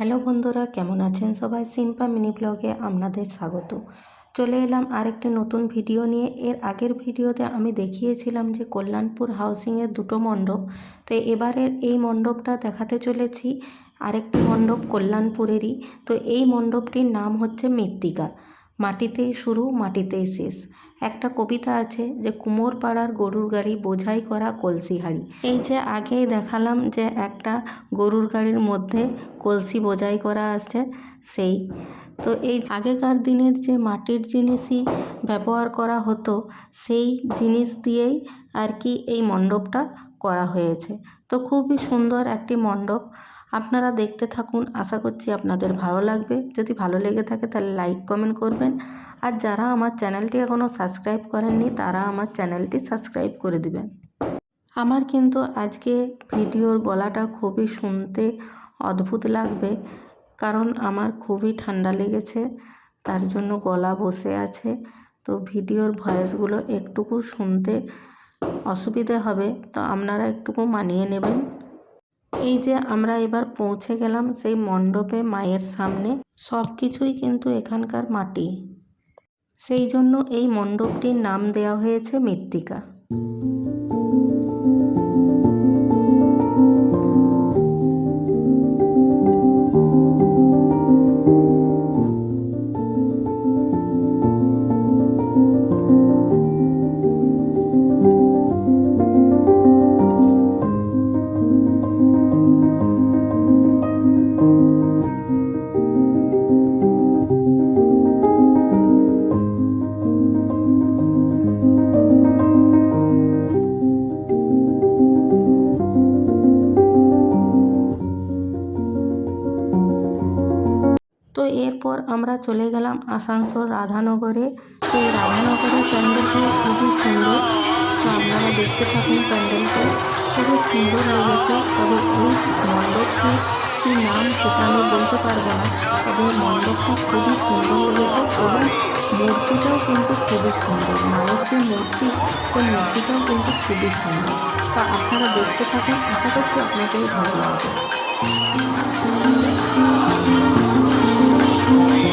Hello বন্ধুরা, কেমন আছেন সবাই? সিম্পা মিনি ব্লগে আপনাদের স্বাগত। চলে এলাম আরেকটি নতুন ভিডিও নিয়ে। এর আগের ভিডিওতে আমি দেখিয়েছিলাম যে কল্যাণপুর হাউসিংয়ের দুটো মণ্ডপ। তো এবারের এই মণ্ডপটা দেখাতে চলেছি। আরেকটি মণ্ডপ কল্যাণপুরেরই। তো এই মণ্ডপটির নাম হচ্ছে মৃত্তিকা। মাটিতেই শুরু মাটিতেই শেষ। একটা কবিতা আছে যে, কুমোর পাড়ার গরুর গাড়ি বোঝাই করা কলসি হাড়ি। এই যে আগেই দেখালাম যে, একটা গরুর গাড়ির মধ্যে কলসি বোঝাই করা আছে, সেই। তো এই আগেকার দিনের যে মাটির জিনিসই ব্যবহার করা হতো, সেই জিনিস দিয়েই আর কি এই মণ্ডপটা করা হয়েছে। তো খুবই সুন্দর একটি মণ্ডপ। আপনারা দেখতে থাকুন। আশা করছি আপনাদের ভালো লাগবে। যদি ভালো লেগে থাকে তাহলে লাইক কমেন্ট করবেন। আর যারা আমার চ্যানেলটি এখনও সাবস্ক্রাইব করেননি, তারা আমার চ্যানেলটি সাবস্ক্রাইব করে দিবেন। আমার কিন্তু আজকে ভিডিওর গলাটা খুবই শুনতে অদ্ভুত লাগবে, কারণ আমার খুবই ঠান্ডা লেগেছে, তার জন্য গলা বসে আছে। তো ভিডিওর ভয়েসগুলো একটুকু শুনতে অসুবিধে হবে, তো আপনারা একটুকু মানিয়ে নেবেন। এই যে আমরা এবার পৌঁছে গেলাম সেই মণ্ডপে মায়ের সামনে, সব কিছুই কিন্তু এখানকার মাটি। সেই জন্য এই মণ্ডপটির নাম দেওয়া হয়েছে মৃত্তিকা। তো এরপর আমরা চলে গেলাম আসানসোল রাধানগরে। এই রাধানগরের প্যান্ডেলটি খুবই সুন্দর। তো আপনারা দেখতে থাকুন প্যান্ডেলটি খুবই সুন্দর লেগেছে। তবে এই মণ্ডপটি কী নাম সেটা আমি বলতে পারব না। তবে মণ্ডপটি খুবই সুন্দর লেগেছে এবং মূর্তিটাও কিন্তু খুবই সুন্দর। মায়ের যে মূর্তি, সেই মূর্তিটাও কিন্তু খুবই সুন্দর। তা আপনারা দেখতে থাকুন। আশা করছি আপনাদের ভালো লাগবে। Thank.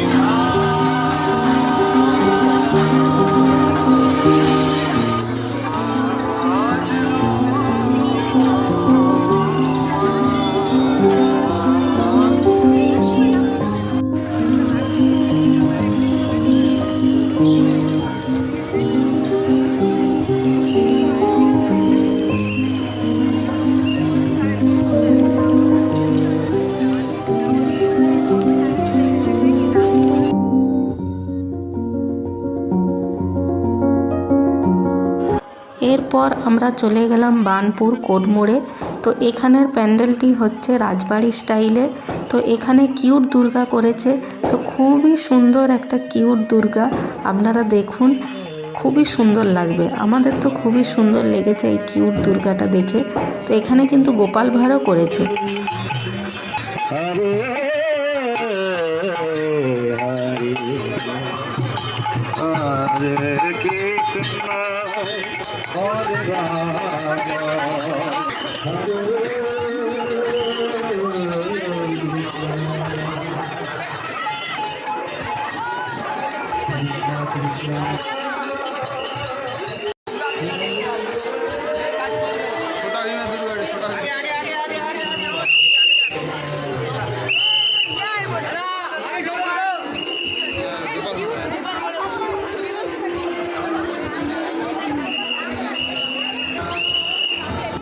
এরপর আমরা চলে গেলাম বানপুর কোটমোড়ে তো এখানের প্যান্ডেলটি হচ্ছে রাজবাড়ি স্টাইলে তো এখানে কিউট দুর্গা করেছে তো খুবই সুন্দর একটা কিউট দুর্গা আপনারা দেখুন খুবই সুন্দর লাগবে আমাদের তো খুবই সুন্দর লেগেছে এই কিউট দুর্গাটা দেখে তো এখানে কিন্তু গোপাল ভাঁড়ও করেছে হরে হরে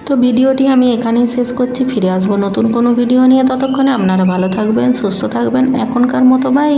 তো ভিডিওটি আমি এখানেই শেষ করছি। ফিরে আসব নতুন কোনো ভিডিও নিয়ে। ততক্ষণে আপনারা ভালো থাকবেন, সুস্থ থাকবেন। এখনকার মতো, বাই।